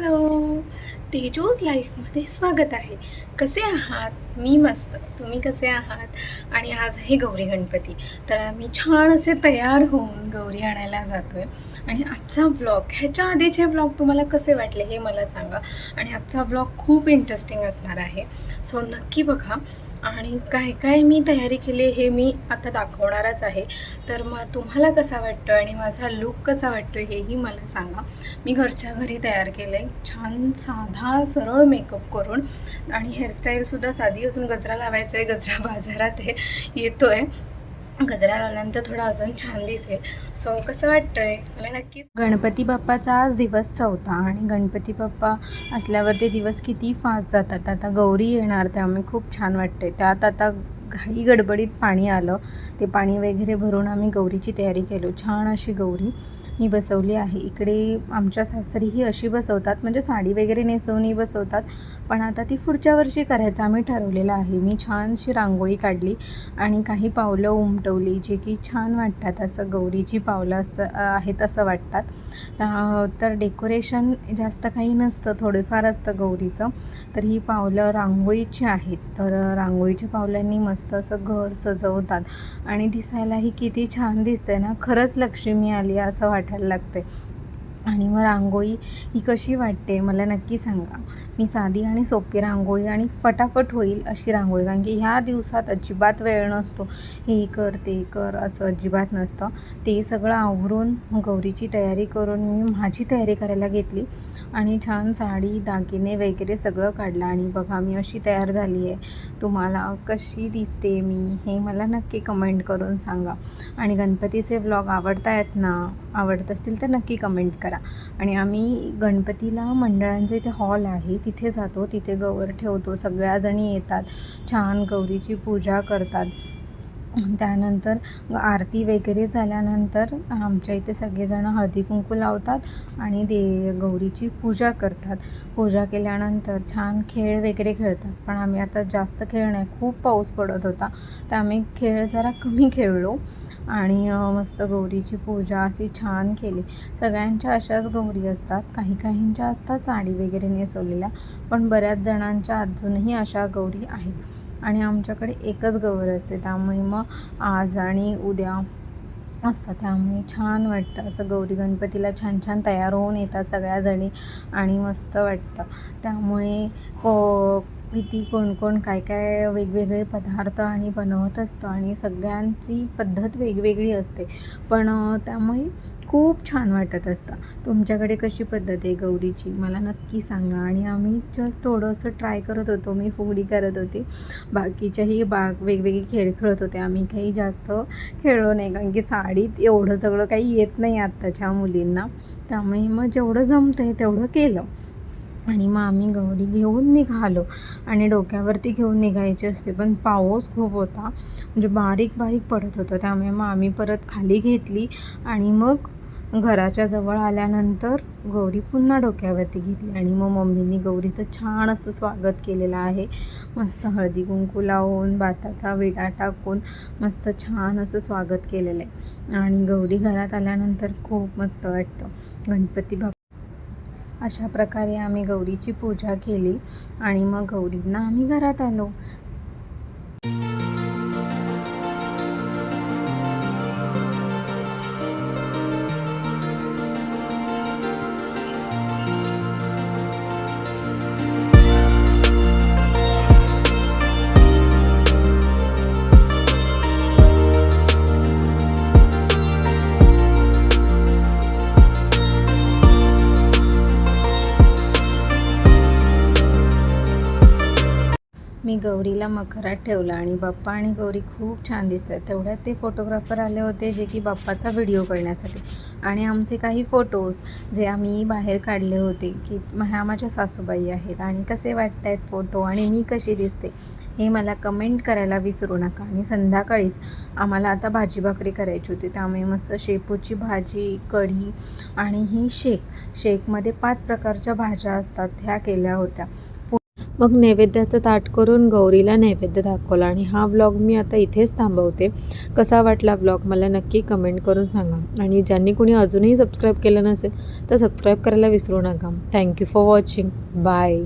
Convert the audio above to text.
Hello तेजोज लाईफमध्ये स्वागत आहे. कसे आहात? मी मस्त. तुम्ही कसे आहात? आणि आज आहे गौरी गणपती. तर आम्ही छान असे तयार होऊन गौरी आणायला जातो आहे आणि आजचा व्लॉग ह्याच्या आधीचे व्लॉग तुम्हाला कसे वाटले हे मला सांगा. आणि आजचा व्लॉग खूप इंटरेस्टिंग असणार आहे. सो नक्की बघा. आणि काय काय मी तयारी केली हे मी आता दाखवणारच आहे. तर मग तुम्हाला कसा वाटतो आणि माझा लुक कसा वाटतो हेही मला सांगा. मी घरच्या घरी तयार केलं आहे छान साधा सरळ मेकअप करून. आणि हेअरस्टाईलसुद्धा साधी अजून गजरा लावायचा आहे गजरा बाजारात आहे येतो आहे गजरा लावल्यानंतर थोडा अजून छान दिसेल. सो कसं वाटतंय? मला नक्कीच गणपती बाप्पाचा आज दिवस चौथा आणि गणपती बाप्पा असल्यावर ते दिवस किती फास्ट जातात. आता गौरी येणार त्यामुळे खूप छान वाटते त्यात आता घाई गडबडीत पाणी आलं. ते पाणी वगैरे भरून आम्ही गौरीची तयारी केलो. छान अशी गौरी. मी बसवली आहे. इकडे आमच्या सासरीही अशी बसवतात. म्हणजे साडी वगैरे नेसवूनही बसवतात. पण आता ती पुढच्या वर्षी करायचं. आम्ही ठरवलेलं आहे. मी छानशी रांगोळी काढली आणि काही पावलं उमटवली जे की छान वाटतात. असं गौरीची पावलं असं आहेत असं वाटतात. तर डेकोरेशन जास्त काही नसतं. थोडेफार असतं गौरीचं. तर ही पावलं रांगोळीची आहेत. तर रांगोळीच्या पावलांनी मस्त असं घर सजवतात. आणि दिसायलाही किती छान दिसतंय ना. खरंच लक्ष्मी आली आहे असं ঢেল লাগতে आणि मग रांगोळी ही कशी वाटते मला नक्की सांगा. मी साधी आणि सोपी रांगोळी आणि फटाफट होईल अशी रांगोळी कारण की ह्या दिवसात अजिबात वेळ नसतो. हे कर ते कर असं अजिबात नसतं. ते सगळं आवरून गौरीची तयारी करून मी माझी तयारी करायला घेतली आणि छान साडी दागिने वगैरे सगळं काढलं आणि बघा मी अशी तयार झाली आहे. तुम्हाला कशी दिसते मी हे मला नक्की कमेंट करून सांगा. आणि गणपतीचे व्लॉग आवडतायत ना आवडत असतील तर नक्की कमेंट करा. आणि आम्ही गणपतीला मंडळांचे इथे हॉल आहे तिथे जातो तिथे गवर ठेवतो सगळ्याजणी येतात छान गौरीची पूजा करतात. त्यानंतर आरती वगैरे झाल्यानंतर आमच्या इथे सगळेजण हळदी कुंकू लावतात आणि दे गौरीची पूजा करतात. पूजा केल्यानंतर छान खेळ वगैरे खेळतात. पण आम्ही आता जास्त खेळ नाही खूप पाऊस पडत होता. तर आम्ही खेळ जरा कमी खेळलो आणि मस्त गौरीची पूजा अशी छान केली. सगळ्यांच्या अशाच गौरी असतात. काही काहींच्या असतात साडी वगैरे नेसवलेल्या पण बऱ्याच जणांच्या अजूनही अशा गौरी आहेत. आणि आमच्याकडे एकच गौर असते. त्यामुळे मग आज आणि उद्या असतात. त्यामुळे छान वाटतं. असं गौरी गणपतीला छान छान तयार होऊन येतात सगळ्याजणी आणि मस्त वाटतं. त्यामुळे को किती कोण कोण काय काय वेगवेगळे पदार्थ आणि बनवत असतं आणि सगळ्यांची पद्धत वेगवेगळी असते. पण त्यामुळे खूप छान वाटत असतं. तुमच्याकडे कशी पद्धत आहे गौरीची? मला नक्की सांगा. आणि आम्ही जस्ट थोडंसं ट्राय करत होतो. मी फुगडी करत होते. बाकीच्याही बाग वेगवेगळे खेळ खेळत होते. आम्ही काही जास्त खेळलो नाही. कारण की साडीत एवढं सगळं काही येत नाही आत्ताच्या मुलींना. त्यामुळे मग जेवढं जमतं आहे तेवढं केलं. आणि मग आम्ही गौरी घेऊन निघालो. आणि डोक्यावरती घेऊन निघायची असते. पण पाऊस खूप होता. म्हणजे बारीक बारीक पडत होतं. त्यामुळे मग आम्ही परत खाली घेतली. आणि मग घराच्या जवळ आल्यानंतर गौरी पुन्हा डोक्यावरती घेतली आणि मग मम्मीनी गौरीचं छान असं स्वागत केलेलं आहे. मस्त हळदी कुंकू लावून भाताचा विडा टाकून मस्त छान असं स्वागत केलेलं आहे. आणि गौरी घरात आल्यानंतर खूप मस्त वाटतं. गणपती बाप्पा. अशा प्रकारे आम्ही गौरीची पूजा केली आणि मग गौरींना आम्ही घरात आलो. मी गौरीला मखरात ठेवला आणि बाप्पा आणि गौरी खूप छान दिसतात. तेवढ्यात ते फोटोग्राफर आले होते जे की बाप्पाचा व्हिडिओ करण्यासाठी. आणि आमचे काही फोटोज जे आम्ही बाहेर काढले होते की ह्या माझ्या सासूबाई आहेत आणि कसे वाटत आहेत फोटो आणि मी कशी दिसते हे मला कमेंट करायला विसरू नका. आणि संध्याकाळीच आम्हाला आता भाजी भाकरी करायची होती. त्यामुळे मस्त शेपूची भाजी कढी आणि ही शेक. शेकमध्ये पाच प्रकारच्या भाज्या असतात. ह्या केल्या होत्या. मग नैवेद्याचं ताट करून गौरीला नैवेद्य दाखवला. आणि हा व्लॉग मी आता इथेच थांबवते. कसा वाटला व्लॉग मला नक्की कमेंट करून सांगा. आणि ज्यांनी कोणी अजूनही सबस्क्राईब केलं नसेल तर सबस्क्राईब करायला विसरू नका. Thank you for watching bye